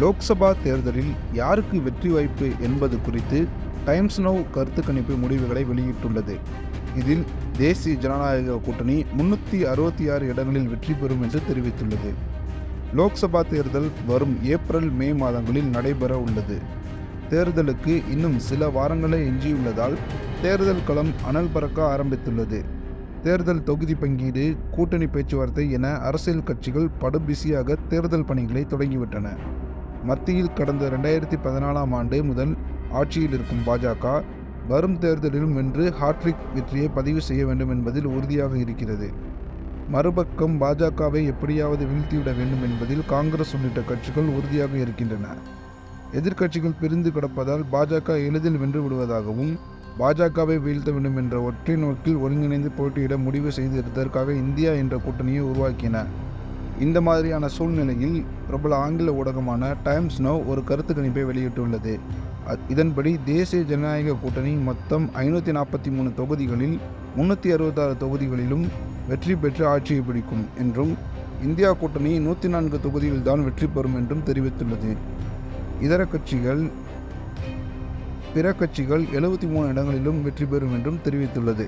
லோக்சபா தேர்தலில் யாருக்கு வெற்றி வாய்ப்பு என்பது குறித்து டைம்ஸ் நவ் கருத்து கணிப்பு முடிவுகளை வெளியிட்டுள்ளது. இதில் தேசிய ஜனநாயக கூட்டணி முன்னூற்றி அறுபத்தி ஆறு இடங்களில் வெற்றி பெறும் என்று தெரிவித்துள்ளது. லோக்சபா தேர்தல் வரும் ஏப்ரல் மே மாதங்களில் நடைபெற உள்ளது. தேர்தலுக்கு இன்னும் சில வாரங்களே எஞ்சியுள்ளதால் தேர்தல் களம் அனல் பறக்க ஆரம்பித்துள்ளது. தேர்தல் தொகுதி பங்கீடு கூட்டணி பேச்சுவார்த்தை என அரசியல் கட்சிகள் படுபிசியாக தேர்தல் பணிகளை தொடங்கிவிட்டன. மத்தியில் கடந்த ரெண்டாயிரத்தி பதினாலாம் ஆண்டு முதல் ஆட்சியில் இருக்கும் பாஜக வரும் தேர்தலிலும் வென்று ஹாட்ரிக் வெற்றியை பதிவு செய்ய வேண்டும் என்பதில் உறுதியாக இருக்கிறது. மறுபக்கம் பாஜகவை எப்படியாவது வீழ்த்திவிட வேண்டும் என்பதில் காங்கிரஸ் உள்ளிட்ட கட்சிகள் உறுதியாக இருக்கின்றன. எதிர்க்கட்சிகள் பிரிந்து கிடப்பதால் பாஜக எளிதில் வென்று விடுவதாகவும் பாஜகவை வீழ்த்த வேண்டும் என்ற ஒற்றை நோக்கில் ஒருங்கிணைந்து போட்டியிட முடிவு செய்திருப்பதற்காக இந்தியா என்ற கூட்டணியை உருவாக்கின. இந்த மாதிரியான சூழ்நிலையில் பிரபல ஆங்கில ஊடகமான டைம்ஸ் நோ ஒரு கருத்து கணிப்பை வெளியிட்டுள்ளது. இதன்படி தேசிய ஜனநாயக கூட்டணி மொத்தம் ஐநூற்றி நாற்பத்தி மூணு தொகுதிகளில் முன்னூற்றி அறுபத்தாறு தொகுதிகளிலும் வெற்றி பெற்று ஆட்சியை பிடிக்கும் என்றும் இந்தியா கூட்டணி நூற்றி நான்கு தொகுதியில்தான் வெற்றி பெறும் என்றும் தெரிவித்துள்ளது. இதர கட்சிகள் பிற கட்சிகள் எழுபத்தி மூணு இடங்களிலும் வெற்றி பெறும் என்றும் தெரிவித்துள்ளது.